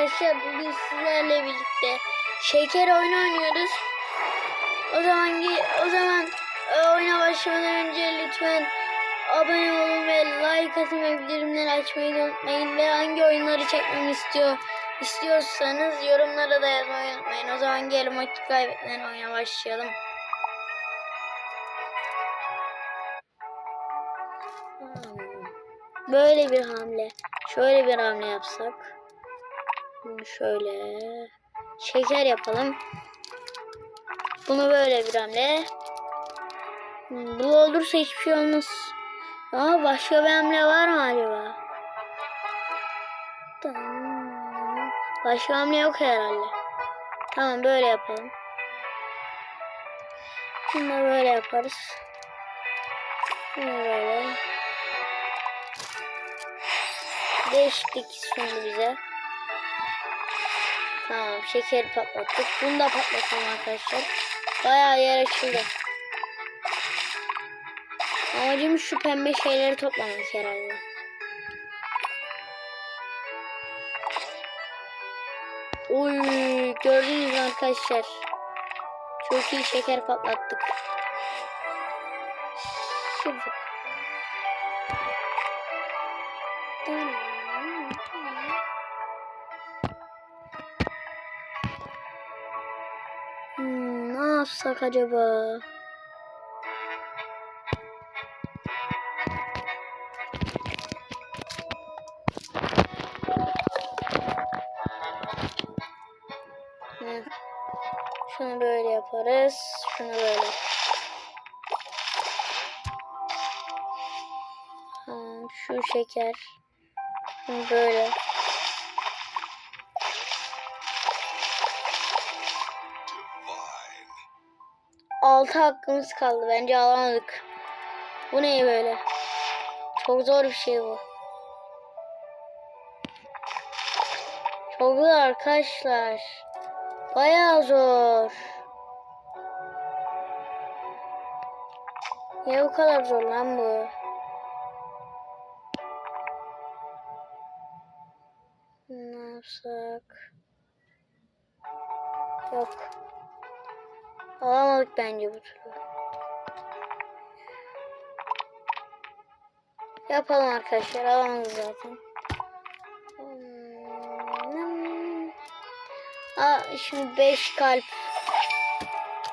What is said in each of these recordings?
arkadaşlar bugün sizlerle birlikte şeker oyunu oynuyoruz. O zaman o zaman e, oyuna başlamadan önce lütfen abone olun ve like atın ve bildirimleri açmayı unutmayın ve hangi oyunları çekmemi istiyor istiyorsanız yorumlara da yazmayı unutmayın. O zaman gelin vakit kaybetmeden oyuna başlayalım. Böyle bir hamle. Şöyle bir hamle yapsak. Şöyle. Şeker yapalım. Bunu böyle bir hamle. Bu olursa hiçbir şey olmaz. Aa başka bir hamle var mı acaba? Başka hamle yok herhalde. Tamam böyle yapalım. Şimdi böyle yaparız. Böyle. Değiştik şimdi bize. Tamam şeker patlattık. Bunu da patlatalım arkadaşlar. Bayağı yer açıldı. Amacım şu pembe şeyleri toplamak herhalde. Oy gördünüz arkadaşlar. Çok iyi şeker patlattık. Yapsak acaba? Hı. Şunu böyle yaparız. Şunu böyle. Şu şeker. Şunu böyle. Altı hakkımız kaldı. Bence alamadık. Bu ne böyle? Çok zor bir şey bu. Çok zor arkadaşlar. Bayağı zor. Niye bu kadar zor lan bu? Alamadık bence bu turu. Yapalım arkadaşlar. Alamadık zaten. Hmm. Aa, şimdi 5 kalp.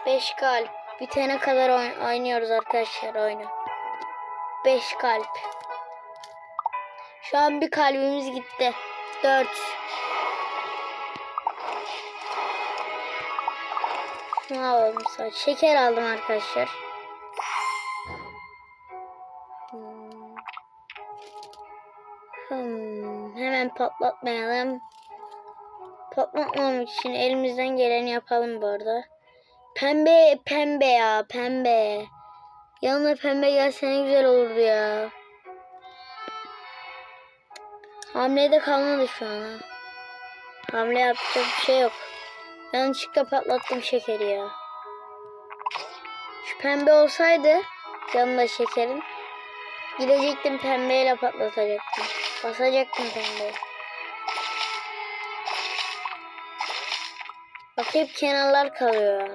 5 kalp. Bitene kadar oyn- oynuyoruz arkadaşlar oyunu. 5 kalp. Şu an bir kalbimiz gitti. 4. Ne alalım sadece? Şeker aldım arkadaşlar. Hmm. Hmm, Hemen patlatmayalım. Patlatmamak için elimizden geleni yapalım bu arada. Pembe pembe ya pembe. Yanına pembe gelse ne güzel olurdu ya. Hamlede kalmadı şu an ha. Hamle yapacak bir şey yok. Yanlışlıkla patlattım şekeri ya. Şu pembe olsaydı yanında şekerin gidecektim pembeyle patlatacaktım. Basacaktım pembeyi. Bak hep kenarlar kalıyor.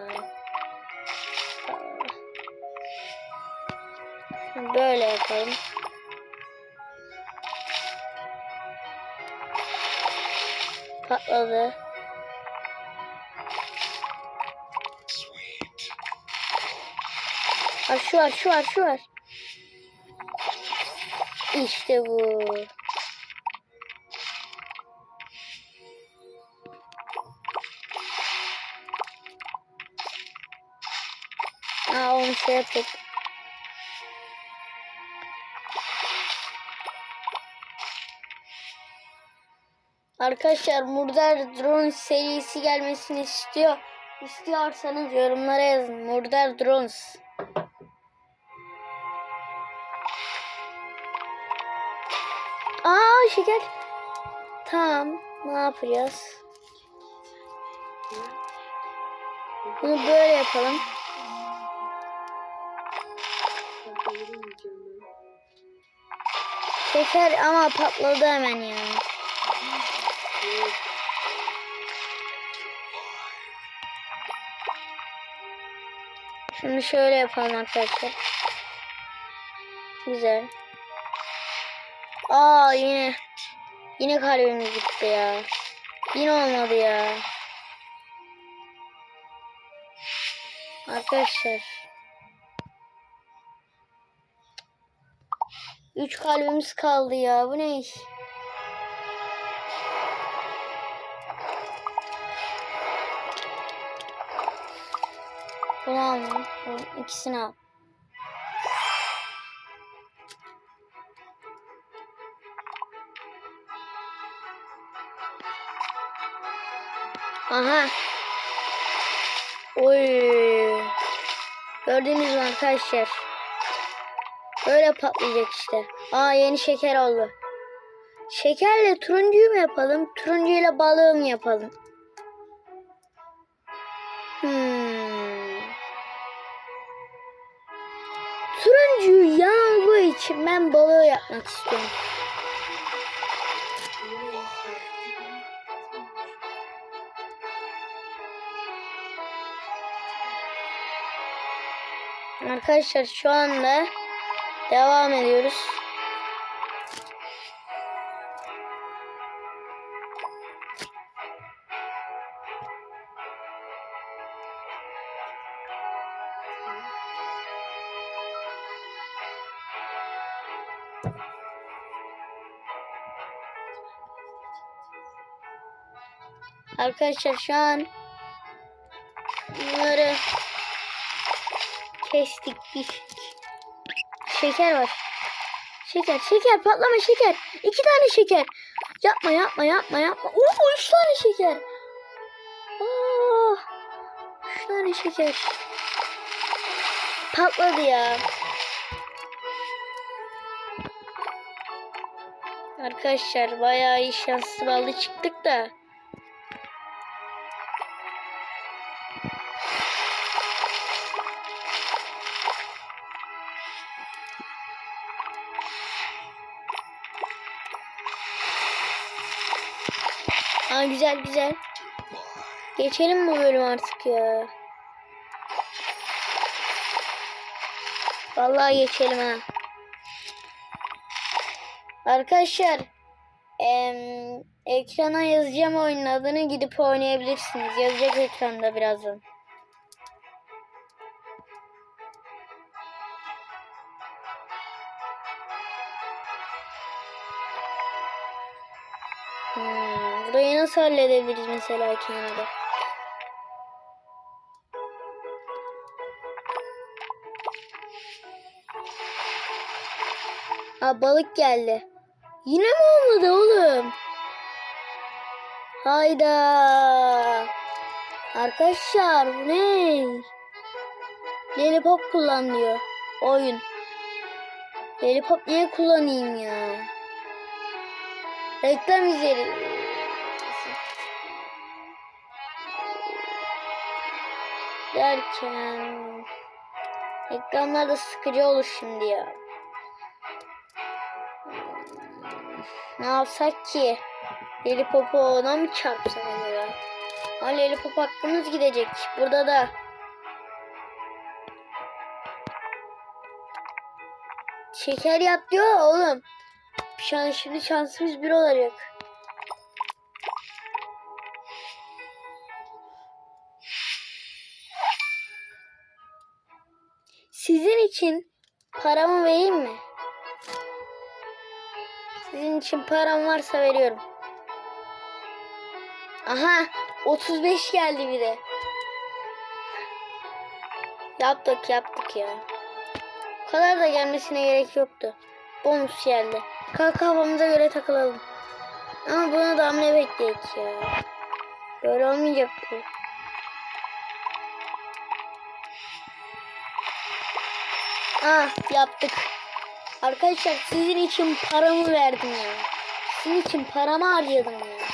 Böyle yapalım. Patladı. Ha şu var, şu var, şu var. İşte bu. Aa onu şey yaptık. Arkadaşlar Murdar Drone serisi gelmesini istiyor. İstiyorsanız yorumlara yazın. Murdar Drones. Ayşe. Tamam. Ne yapacağız? Bunu böyle yapalım. Şeker ama patladı hemen yani. Şimdi şöyle yapalım arkadaşlar. Güzel. Aa yine yine kalbimiz gitti ya. Yine olmadı ya. Arkadaşlar. Üç kalbimiz kaldı ya. Bu ne iş? Bunu. Bu ikisini al. Aha. Oy. Gördünüz mü arkadaşlar? Böyle patlayacak işte. Aa yeni şeker oldu. Şekerle turuncuyu mu yapalım? Turuncuyla balığı mı yapalım? Hmm. Turuncuyu yan olduğu için ben balığı yapmak istiyorum. Arkadaşlar şu anda devam ediyoruz. Arkadaşlar şu an bunları kestik biçtik. Şeker var. Şeker şeker patlama şeker. İki tane şeker. Yapma yapma yapma yapma. Oo üç tane şeker. Aa, üç tane şeker. Patladı ya. Arkadaşlar bayağı iyi şanslı ballı çıktık da. Aa güzel güzel. Geçelim bu bölüm artık ya. Vallahi geçelim ha. Arkadaşlar em, ekrana yazacağım oyunun adını gidip oynayabilirsiniz. Yazacak ekranda birazdan. Hmm, burayı nasıl halledebiliriz mesela Kenan'da? Ha balık geldi. Yine mi olmadı oğlum? Hayda. Arkadaşlar bu ne? Lollipop kullan diyor. Oyun. Lollipop niye kullanayım ya? Reklam izlerim. Derken reklamlar da sıkıcı olur şimdi ya. Ne yapsak ki? Lollipop'u ona mı çarpsam acaba? Ha Lollipop hakkımız gidecek. Burada da. Şeker yap diyor oğlum. Şu an şimdi şansımız bir olacak. Sizin için paramı vereyim mi? Sizin için param varsa veriyorum. Aha 35 geldi bir de. Yaptık yaptık ya. Bu kadar da gelmesine gerek yoktu. Bonus geldi. Kalk kafamıza göre takılalım. Ama buna da hamle bekleyek ya. Böyle olmayacak bu. Ah yaptık. Arkadaşlar sizin için paramı verdim ya. Sizin için paramı harcadım ya.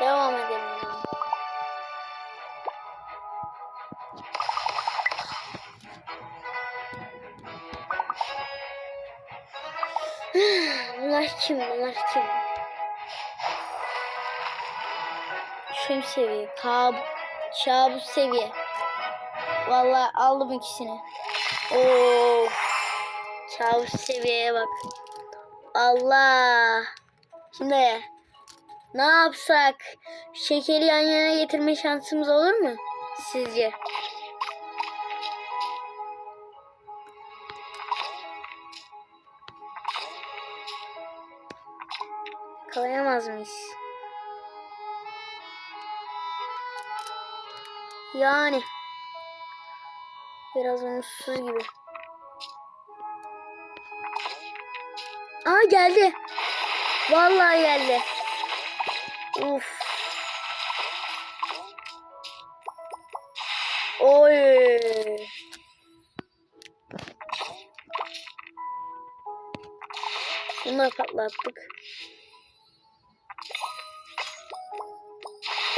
Devam edelim. Bunlar kim? Bunlar kim? Tüm seviye. Kab kabus seviye. Vallahi aldım ikisini. Oo. Kabus seviyeye bak. Allah. Şimdi ne yapsak? Şekeri yan yana getirme şansımız olur mu? Sizce? Kalayamaz mıyız? Yani biraz umutsuz gibi. Aa geldi. Vallahi geldi. Uf. Oy. Bunları patlattık.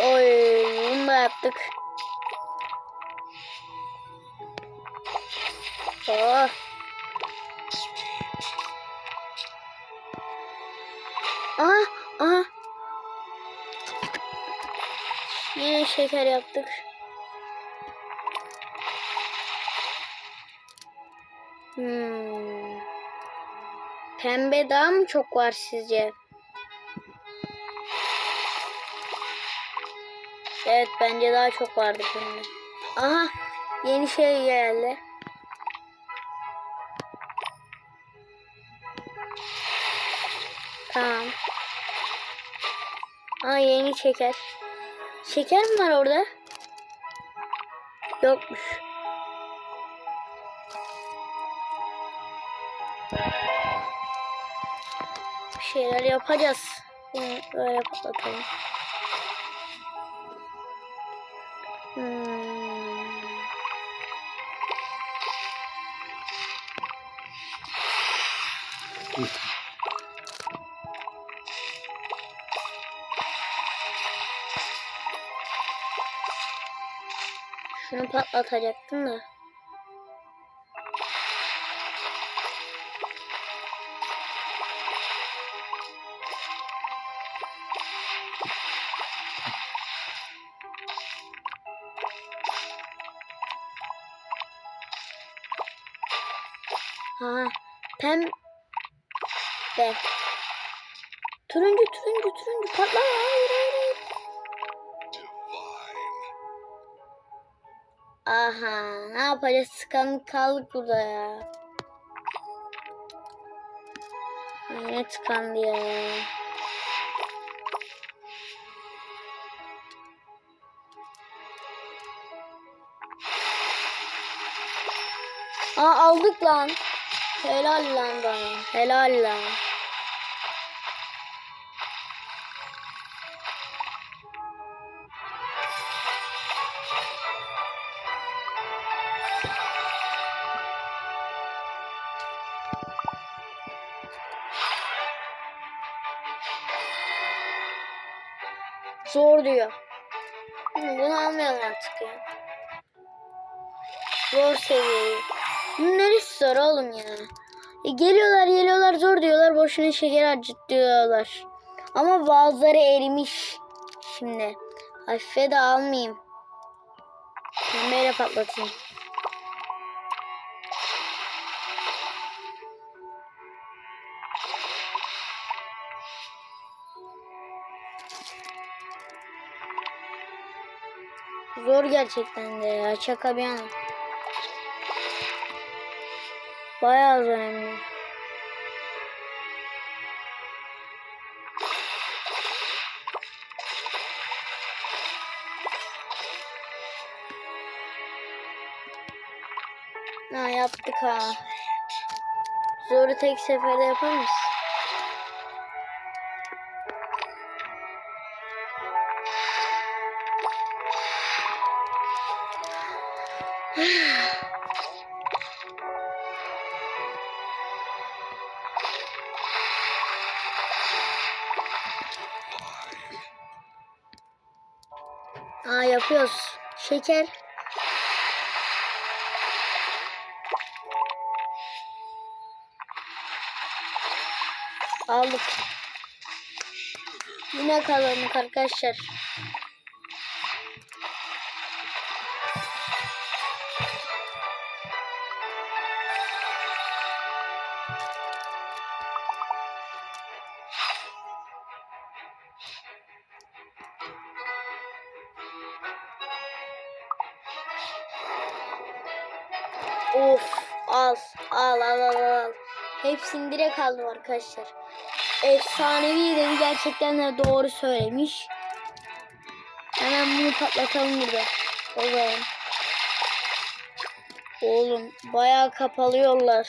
Oy, bunu da yaptık. Oh. Aha, aha. Yine şeker yaptık. Hmm. Pembe daha mı çok var sizce? Evet bence daha çok vardı pembe. Aha yeni şey geldi. Aa yeni şeker. Şeker mi var orada? Yokmuş. Bir şeyler yapacağız. Böyle patlatalım. Şunu patlatacaktım da. Tıkandık kaldık burada ya. Yine tıkandı ya. Aa aldık lan. Helal lan bana. Helal lan. Zor diyor. Bunu almayalım artık ya. Zor seviyeyi. Bunun neresi zor oğlum ya? E, geliyorlar geliyorlar zor diyorlar. Boşuna şeker harcıt diyorlar. Ama bazıları erimiş. Şimdi. Hafife de almayayım. Pembeyle patlatayım. Zor gerçekten de ya. Şaka bir yana. Bayağı zor hem de. Ha yaptık ha. Zoru tek seferde yapar mısın? Aa yapıyoruz. Şeker. Aldık. Yine kalanlık arkadaşlar. Of al al al al al. Hepsini direkt aldım arkadaşlar. Efsanevi dedi gerçekten de doğru söylemiş. Hemen bunu patlatalım burada. O zaman. Oğlum bayağı kapalıyorlar.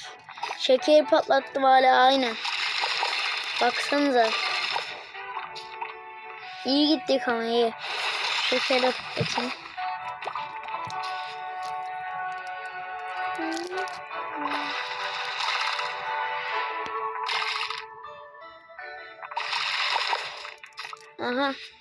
Şekeri patlattım hala aynen. Baksanıza. İyi gittik ama iyi. Şekeri patlatayım. Aha.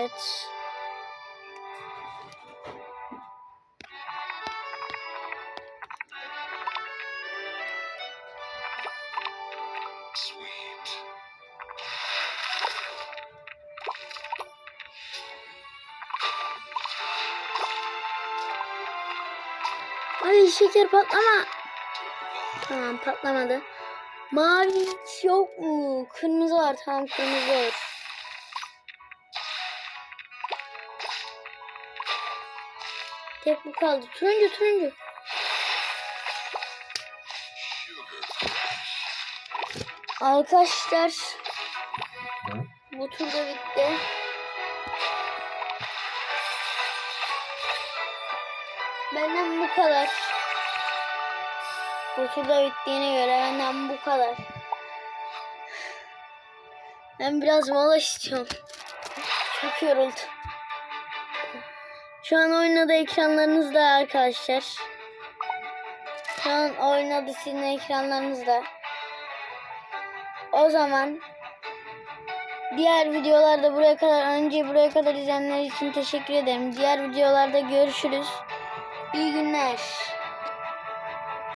Evet. Ay şeker patlama. Tamam patlamadı. Mavi hiç yok mu? Kırmızı var tamam kırmızı var. Tek bu kaldı. Turuncu turuncu. Arkadaşlar bu tur da bitti. Benden bu kadar. Bu tur da bittiğine göre benden bu kadar. Ben biraz mola istiyorum. Çok yoruldum. Şu an oynadı ekranlarınızda arkadaşlar. Şu an oynadı sizin ekranlarınızda. O zaman diğer videolarda buraya kadar önce buraya kadar izleyenler için teşekkür ederim. Diğer videolarda görüşürüz. İyi günler.